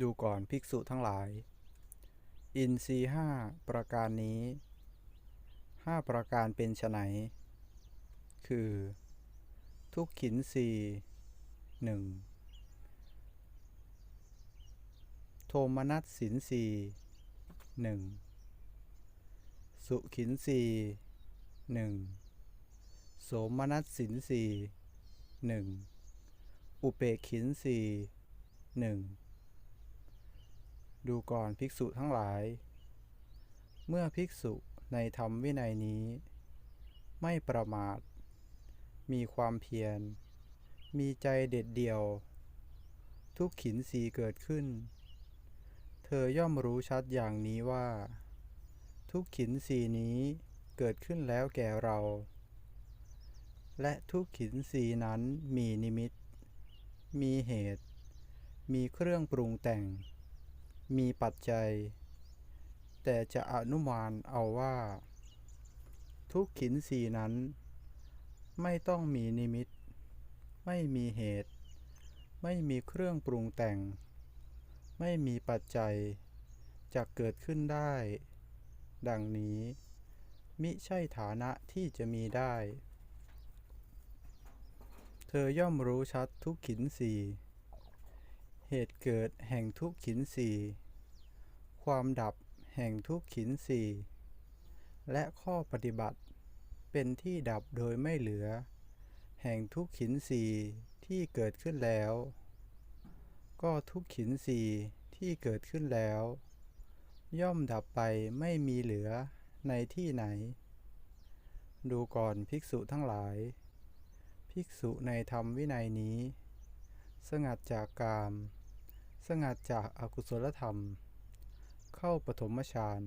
ดูก่อนภิกษุทั้งหลาย อินทรีห้าประการนี้ห้าประการเป็นไนคือ ทุกขินสีหนึ่งโทมนัสสินสีหนึ่งสุขินสีหนึ่งโสมนัสสินสีหนึ่งอุเปกขินสีหนึ่ง ดูก่อนภิกษุทั้งหลาย เมื่อภิกษุในธรรมวินัยนี้ ไม่ประมาท มีความเพียร มีใจเด็ดเดี่ยว ทุกขินสีเกิดขึ้น เธอย่อมรู้ชัดอย่างนี้ว่า ทุกขินสีนี้เกิดขึ้นแล้วแก่เรา และทุกขินสีนั้นมีนิมิต มีเหตุ มีเครื่องปรุงแต่ง มีปัจจัย แต่จะอนุมานเอาว่า ทุกขินสีนั้น ไม่ต้องมีนิมิต ไม่มีเหตุ ไม่มีเครื่องปรุงแต่ง ไม่มีปัจจัยจะเกิดขึ้นได้ ดังนี้ มิใช่ฐานะที่จะมีได้ เธอย่อมรู้ชัดทุกขินสี เหตุเกิดแห่งทุกขินสีความดับแห่งทุกขินสีและข้อปฏิบัติเป็นที่ดับโดยไม่เหลือ แห่งทุกขินสีที่เกิดขึ้นแล้ว ก็ทุกขินสีที่เกิดขึ้นแล้ว ย่อมดับไปไม่มีเหลือในที่ไหน ดูก่อนภิกษุทั้งหลาย ภิกษุในธรรมวินัยนี้ สงัดจากกาม สงัดจากอากุศลธรรม เข้าปฐมฌาน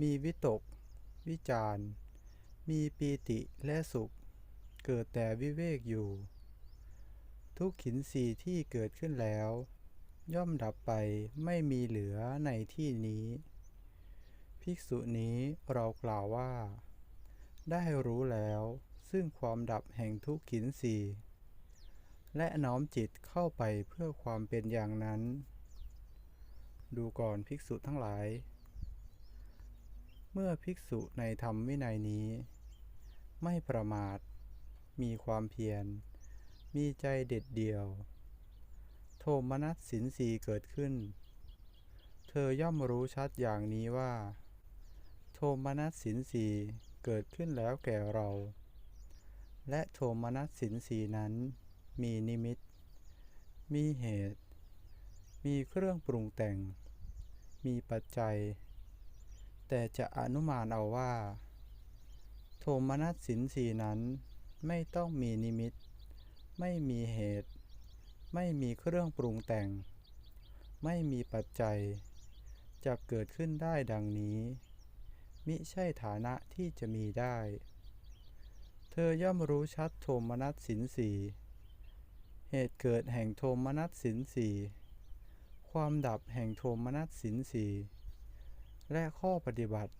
มีวิตก วิจารมีปีติและสุข เกิดแต่วิเวกอยู่ ทุกขินสีที่เกิดขึ้นแล้ว ย่อมดับไปไม่มีเหลือในที่นี้ ภิกษุนี้เรากล่าวว่า ได้รู้แล้วซึ่งความดับแห่งทุกขินสี และน้อมจิตเข้าไปเพื่อความเป็นอย่างนั้น ดูก่อนภิกษุทั้งหลาย เมื่อภิกษุในธรรมวินัยนี้ ไม่ประมาท มีความเพียร มีใจเด็ดเดี่ยว โทมนัสสินสีเกิดขึ้น เธอย่อมรู้ชัดอย่างนี้ว่า โทมนัสสินสีเกิดขึ้นแล้วแก่เรา และโทมนัสสินสีนั้น มีนิมิต มีเหตุ มีเครื่องปรุงแต่ง มีปัจจัย แต่จะอนุมานเอาว่า โทมนัสสินสีนั้นไม่ต้องมีนิมิต ไม่มีเหตุ ไม่มีเครื่องปรุงแต่ง ไม่มีปัจจัย จะเกิดขึ้นได้ดังนี้ มิใช่ฐานะที่จะมีได้ เธอย่อมรู้ชัดโทมนัสสินสี เหตุเกิดแห่งโทมนัสสินสีความดับแห่งโทมนัสสินสีและข้อปฏิบัติ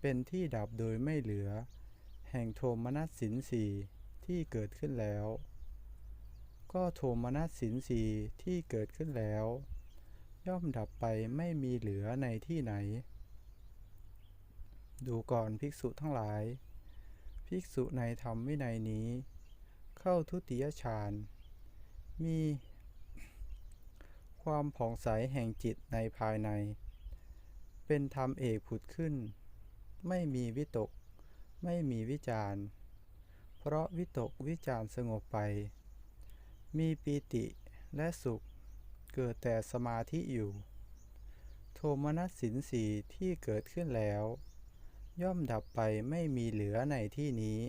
เป็นที่ดับโดยไม่เหลือ แห่งโทมนัสสินสีที่เกิดขึ้นแล้ว ก็โทมนัสสินสีที่เกิดขึ้นแล้ว ย่อมดับไปไม่มีเหลือในที่ไหน ดูก่อนภิกษุทั้งหลาย ภิกษุในธรรมวินัยนี้ เข้าทุติยฌาน มีความผ่องใสแห่งจิตในภายใน เป็นธรรมเอกผุดขึ้น ไม่มีวิตก ไม่มีวิจารเพราะวิตกวิจารสงบไป มีปีติและสุขเกิดแต่สมาธิอยู่ โทมนัสสินสีที่เกิดขึ้นแล้ว ย่อมดับไปไม่มีเหลือในที่นี้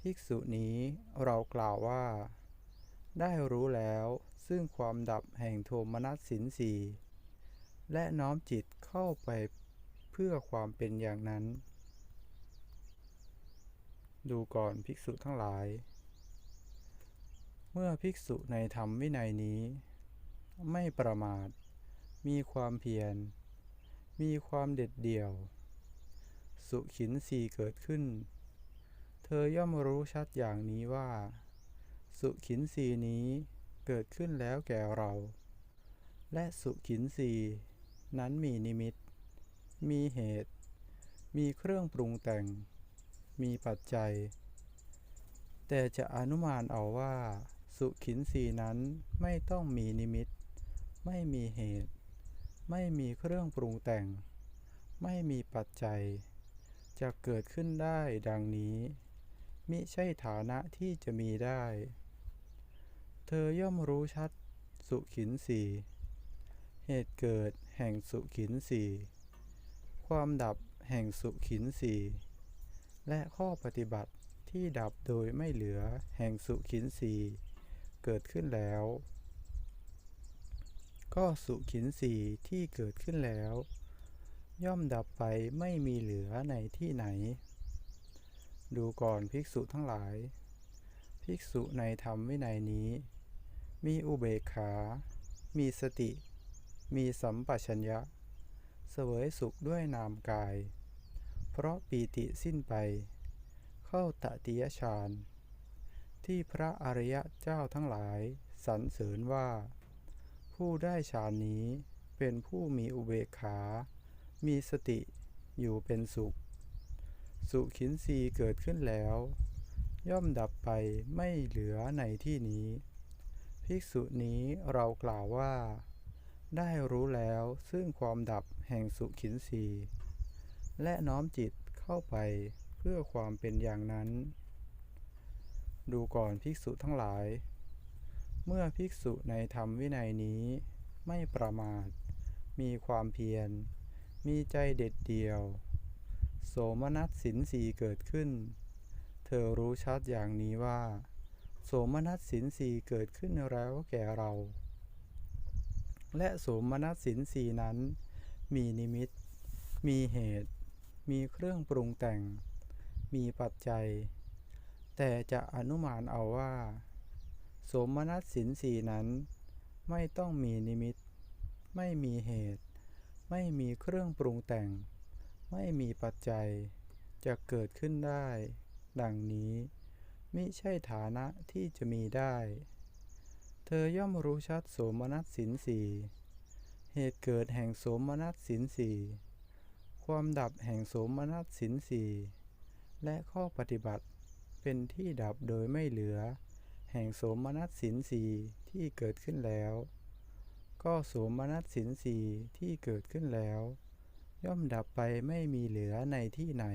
ภิกษุนี้เรากล่าวว่า ได้รู้แล้วซึ่งความดับแห่งโทมนัสสินสีและน้อมจิตเข้าไปเพื่อความเป็นอย่างนั้น ดูก่อนภิกษุทั้งหลาย เมื่อภิกษุในธรรมวินัยนี้ ไม่ประมาท มีความเพียร มีความเด็ดเดี่ยว สุขินสีเกิดขึ้น เธอย่อมรู้ชัดอย่างนี้ว่า สุขินสีนี้เกิดขึ้นแล้วแก่เรา และสุขินสีนั้นมีนิมิต มีเหตุ มีเครื่องปรุงแต่ง มีปัจจัย แต่จะอนุมานเอาว่า สุขินสีนั้นไม่ต้องมีนิมิต ไม่มีเหตุ ไม่มีเครื่องปรุงแต่ง ไม่มีปัจจัย จะเกิดขึ้นได้ดังนี้มิใช่ฐานะที่จะมีได้ เธอย่อมรู้ชัดสุขินสีเหตุเกิดแห่งสุขินสีความดับแห่งสุขินสีและข้อปฏิบัติที่ดับโดยไม่เหลือแห่งสุขินสีเกิดขึ้นแล้ว ก็สุขินสีที่เกิดขึ้นแล้ว ย่อมดับไปไม่มีเหลือในที่ไหน ดูก่อนภิกษุทั้งหลาย ภิกษุในธรรมวินัยนี้ มีอุเบกขา มีสติ มีสัมปชัญญะ เสวยสุขด้วยนามกาย เพราะปีติสิ้นไป เข้าตติยฌาน ที่พระอริยเจ้าทั้งหลายสรรเสริญว่า ผู้ได้ฌานนี้เป็นผู้มีอุเบกขา มีสติอยู่เป็นสุข สุขินสีเกิดขึ้นแล้ว ย่อมดับไปไม่เหลือในที่นี้ ภิกษุนี้เรากล่าวว่า ได้รู้แล้วซึ่งความดับแห่งสุขินสีและน้อมจิตเข้าไปเพื่อความเป็นอย่างนั้น ดูก่อนภิกษุทั้งหลาย เมื่อภิกษุในธรรมวินัยนี้ไม่ประมาท มีความเพียร มีใจเด็ดเดี่ยว โสมนัสสินสีเกิดขึ้น เธอรู้ชัดอย่างนี้ว่า โสมนัสสินสีเกิดขึ้นแล้วแก่เรา และโสมนัสสินสีนั้น มีนิมิต มีเหตุ มีเครื่องปรุงแต่ง มีปัจจัย แต่จะอนุมานเอาว่า สมนัสสินสีนั้น ไม่ต้องมีนิมิต ไม่มีเหตุ ไม่มีเครื่องปรุงแต่ง ไม่มีปัจจัย จะเกิดขึ้นได้ ดังนี้ มิใช่ฐานะที่จะมีได้ เธอย่อมรู้ชัดโสมนัสสินสีเหตุเกิดแห่งโสมนัสสินสีความดับแห่งโสมนัสสินสีและข้อปฏิบัติเป็นที่ดับโดยไม่เหลือ แห่งโสมนัสสินสีที่เกิดขึ้นแล้ว ก็โสมนัสสินสีที่เกิดขึ้นแล้ว ย่อมดับไปไม่มีเหลือในที่ไหน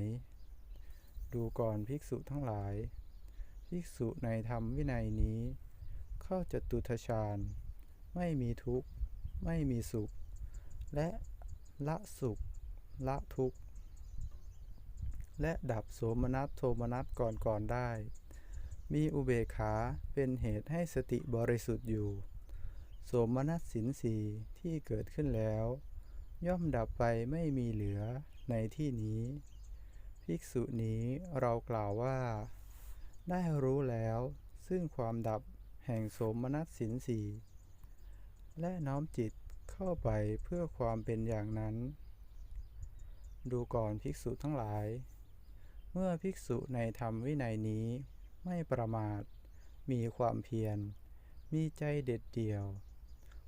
ดูก่อนภิกษุทั้งหลาย ภิกษุในธรรมวินัยนี้ เข้าจตุทชาญ ไม่มีทุกข์ ไม่มีสุข และละสุข ละทุกข์ และดับโสมนัสโทมนัสก่อนก่อนได้ มีอุเบกขาเป็นเหตุให้สติบริสุทธิ์อยู่ โสมนัสสินสีที่เกิดขึ้นแล้ว ย่อมดับไปไม่มีเหลือในที่นี้ ภิกษุนี้เรากล่าวว่า ได้รู้แล้ว ซึ่งความดับแห่งโสมนัสสินสีและน้อมจิตเข้าไปเพื่อความเป็นอย่างนั้น ดูก่อนภิกษุทั้งหลาย เมื่อภิกษุในธรรมวินัยนี้ไม่ประมาท มีความเพียร มีใจเด็ดเดี่ยว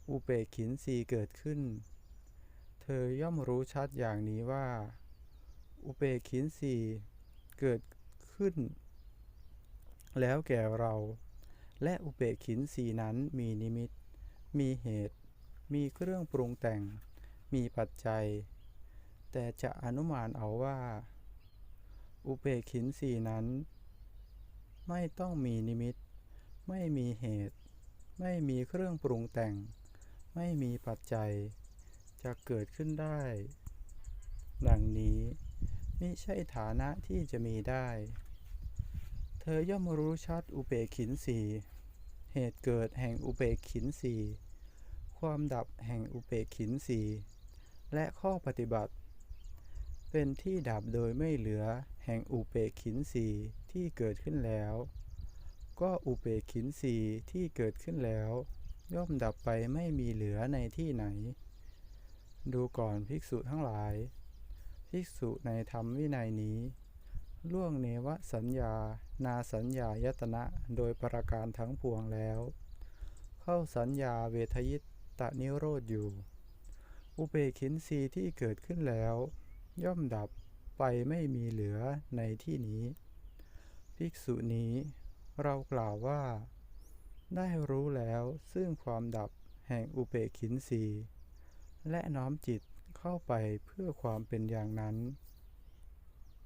อุเบกขินสีเกิดขึ้น เธอย่อมรู้ชัดอย่างนี้ว่า อุเบกขินสีเกิดขึ้น แล้วแก่เรา และอุเบกขินสีนั้นมีนิมิต มีเหตุ มีเครื่องปรุงแต่ง มีปัจจัย แต่จะอนุมานเอาว่า อุเบกขินสีนั้น ไม่ต้องมีนิมิต ไม่มีเหตุ ไม่มีเครื่องปรุงแต่ง ไม่มีปัจจัย จะเกิดขึ้นได้ ดังนี้มิใช่ฐานะที่จะมีได้ เธอย่อมรู้ชัดอุเบกขินสีเหตุเกิดแห่งอุเบกขินสีความดับแห่งอุเบกขินสีและข้อปฏิบัติ เป็นที่ดับโดยไม่เหลือแห่งอุเบกขินสีที่เกิดขึ้นแล้ว ก็อุเบกขินสีที่เกิดขึ้นแล้ว ย่อมดับไปไม่มีเหลือในที่ไหน ดูก่อนภิกษุทั้งหลาย ภิกษุในธรรมวินัยนี้ ล่วงเนวสัญญา นาสัญญายตนะโดยประการทั้งปวงแล้ว เข้าสัญญาเวทยิตตนิโรธอยู่ อุเบกขินสีที่เกิดขึ้นแล้ว ย่อมดับไปไม่มีเหลือในที่นี้ ภิกษุนี้ เรากล่าวว่า ได้รู้แล้วซึ่งความดับแห่งอุเบกขินสีและน้อมจิตเข้าไปเพื่อความเป็นอย่างนั้น